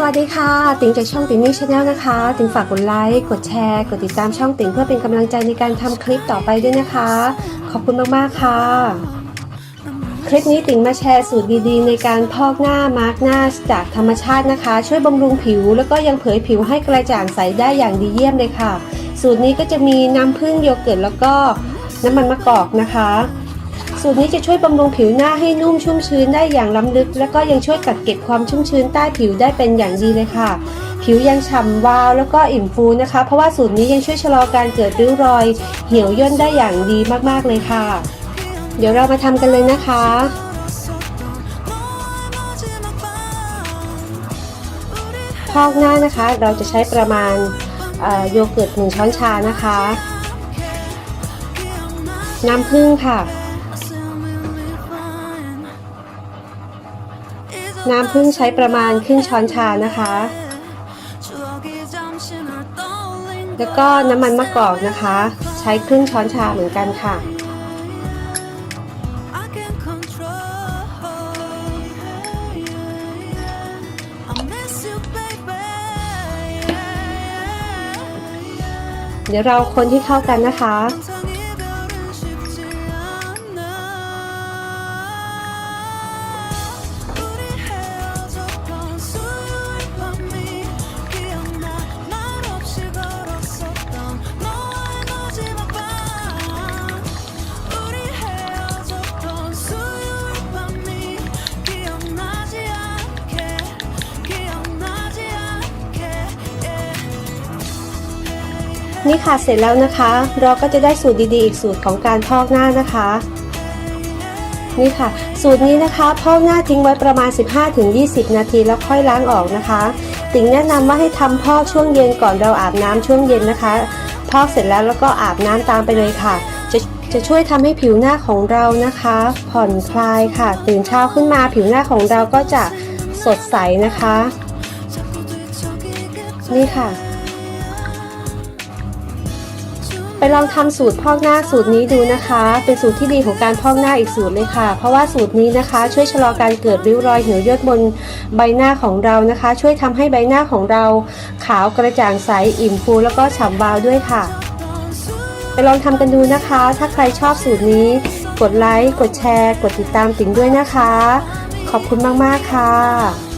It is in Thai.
สวัสดีค่ะ ติ๋งจากช่องติ๋งนี่ชาแนลนะคะ ติ๋งฝากกดไลค์ กดแชร์ กดติดตามช่องติ๋งเพื่อเป็นกำลังใจในการทำคลิปต่อไปด้วยนะคะ ขอบคุณมากๆค่ะ คลิปนี้ติ๋งมาแชร์สูตรดีๆ ในการพอกหน้ามาร์กหน้าจากธรรมชาตินะคะ ช่วยบำรุงผิว แล้วก็ยังเผยผิวให้กระจ่างใสได้อย่างดีเยี่ยมเลยค่ะ สูตรนี้ก็จะมีน้ำผึ้งโยเกิร์ตแล้วก็น้ำมันมะกอกนะคะ สูตรนี้จะช่วยบำรุงผิวหน้าให้นุ่มชุ่มชื้นได้อย่างล้ำลึก แล้วก็ยังช่วยกักเก็บความชุ่มชื้นใต้ผิวได้เป็นอย่างดีเลยค่ะ ผิวยังฉ่ำวาวแล้วก็อิ่มฟูนะคะ เพราะว่าสูตรนี้ยังช่วยชะลอการเกิดริ้วรอย เหี่ยวย่นได้อย่างดีมากๆเลยค่ะ เดี๋ยวเรามาทำกันเลยนะคะพอกหน้านะคะ เราจะใช้ประมาณโยเกิร์ตหนึ่งช้อนชานะคะ น้ำผึ้งค่ะ น้ำผึ้งใช้ประมาณครึ่งช้อนชานะคะ แล้วก็น้ำมันมะกอกนะคะ ใช้ครึ่งช้อนชาเหมือนกันค่ะ เดี๋ยวเราคนที่เข้ากันนะคะ นี่ค่ะเสร็จแล้วนะคะ เราก็จะได้สูตรดีๆ อีกสูตรของการพอกหน้านะคะ นี่ค่ะ สูตรนี้นะคะพอกหน้าทิ้งไว้ประมาณ 15-20 นาทีแล้วค่อยล้างออกนะคะติ๋งแนะนำว่าให้ทำพอกช่วงเย็นก่อนเราอาบน้ำช่วงเย็นนะคะ พอกเสร็จแล้วแล้วก็อาบน้ำตามไปเลยค่ะ จะจะช่วยทำให้ผิวหน้าของเรานะคะ ผ่อนคลายค่ะ ตื่นเช้าขึ้นมาผิวหน้าของเราก็จะสดใสนะคะ นี่ค่ะ ไปลองทำสูตรพอกหน้าสูตรนี้ดูนะคะ เป็นสูตรที่ดีของการพอกหน้าอีกสูตรเลยค่ะ เพราะว่าสูตรนี้นะคะ ช่วยชะลอการเกิดริ้วรอยเหี่ยวย่นบนใบหน้าของเรานะคะ ช่วยทำให้ใบหน้าของเรา ขาวกระจ่างใสอิ่มฟูแล้วก็ฉ่ำวาวด้วยค่ะ ไปลองทำกันดูนะคะ ถ้าใครชอบสูตรนี้ กดไลค์กดแชร์ กดติดตามติ๋งด้วยนะคะ ขอบคุณมากๆค่ะ